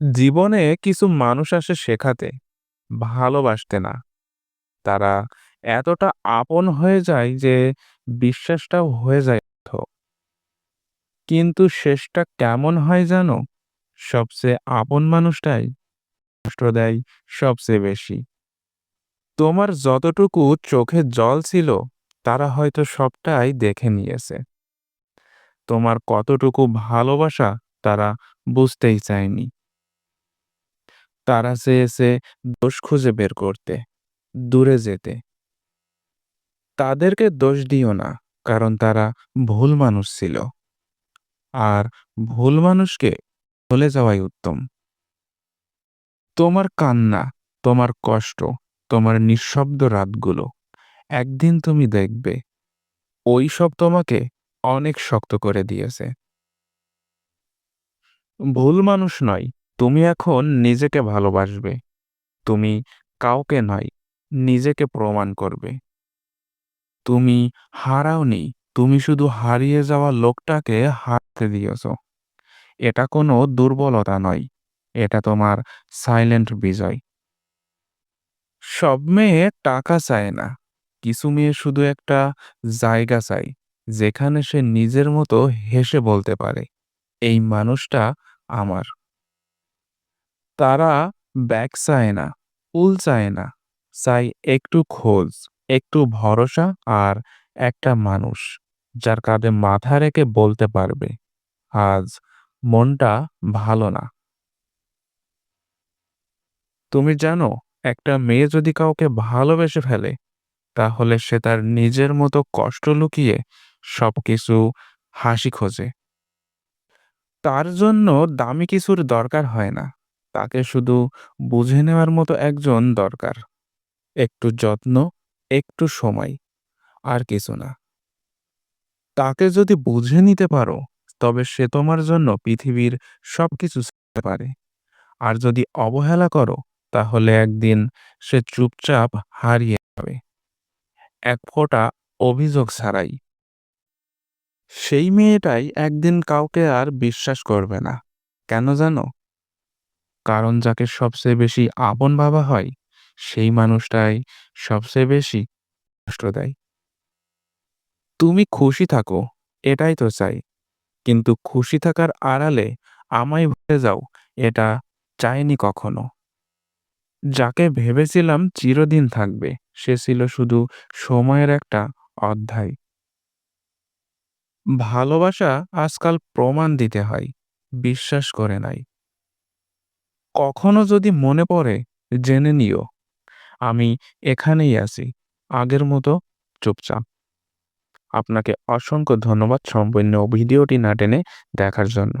জীবনে কিছু মানুষ আসে শেখাতে, ভালোবাসতে না। তারা এতটা আপন হয়ে যায় যে বিশ্বাসটাও হয়ে যায়। কিন্তু শেষটা কেমন হয় জানো? সবচেয়ে আপন মানুষটাই কষ্ট দেয় সবচেয়ে বেশি। তোমার যতটুকু চোখে জল ছিল তারা হয়তো সবটাই দেখে নিয়েছে। তোমার কতটুকু ভালোবাসা তারা বুঝতেই চায়নি। তারা চেয়েছে দোষ খুঁজে বের করতে, দূরে যেতে। তাদেরকে দোষ দিও না, কারণ তারা ভুল মানুষ ছিল। আর ভুল মানুষকে চলে যাওয়াই উত্তম। তোমার কান্না, তোমার কষ্ট, তোমার নিঃশব্দ রাতগুলো একদিন তুমি দেখবে ওই সব তোমাকে অনেক শক্ত করে দিয়েছে। ভুল মানুষ নয়, তুমি এখন নিজেকে ভালোবাসবে। তুমি কাউকে নয়, নিজেকে প্রমাণ করবে। তুমি হারাওনি, তুমি শুধু হারিয়ে যাওয়া লোকটাকে হারতে দিয়েছ। এটা কোনো দুর্বলতা নয়, এটা তোমার সাইলেন্ট বিজয়। সব মেয়ে টাকা চায় না, কিছু মেয়ে শুধু একটা জায়গা চায়, যেখানে সে নিজের মতো হেসে বলতে পারে, এই মানুষটা আমার। তারা ব্যাগ চায় না, উল চায় না, চাই একটু খোঁজ, একটু ভরসা আর একটা মানুষ যার কাঁধে মাথা রেখে বলতে পারবে আজ মনটা ভালো না। তুমি জানো একটা মেয়ে যদি কাউকে ভালোবেসে ফেলে তাহলে সে তার নিজের মতো কষ্ট লুকিয়ে সবকিছু হাসি খোঁজে। তার জন্য দামি কিছুর দরকার হয় না। তাকে শুধু বুঝে নেওয়ার মতো একজন দরকার। একটু যত্ন, একটু সময়, আর কিছু না। তাকে যদি বুঝে নিতে পারো, তবে সে তোমার জন্য পৃথিবীর সবকিছু ছাড়তে পারে। আর যদি অবহেলা করো, তাহলে একদিন সে চুপচাপ হারিয়ে যাবে। এক ফোঁটা অভিযোগ ছাড়াই। সেই মেয়েটাই একদিন কাউকে আর বিশ্বাস করবে না। কেন জানো? কারণ যাকে সবচেয়ে বেশি আপন ভাবা হয়, সেই মানুষটাই সবচেয়ে বেশি কষ্ট দেয়। তুমি খুশি থাকো, এটাই তো চাই। কিন্তু খুশি থাকার আড়ালে আমায় ভুলে যাও, এটা চাইনি কখনো। যাকে ভেবেছিলাম চিরদিন থাকবে, সে ছিল শুধু সময়ের একটা অধ্যায়। ভালোবাসা আজকাল প্রমাণ দিতে হয়, বিশ্বাস করে নাই। কখনো যদি মনে পড়ে, জেনে নিও। আমি এখানেই আছি। আগের মতো চুপচাপ। আপনাকে অসংখ্য ধন্যবাদ সম্পূর্ণ ভিডিওটি না টেনে দেখার জন্য।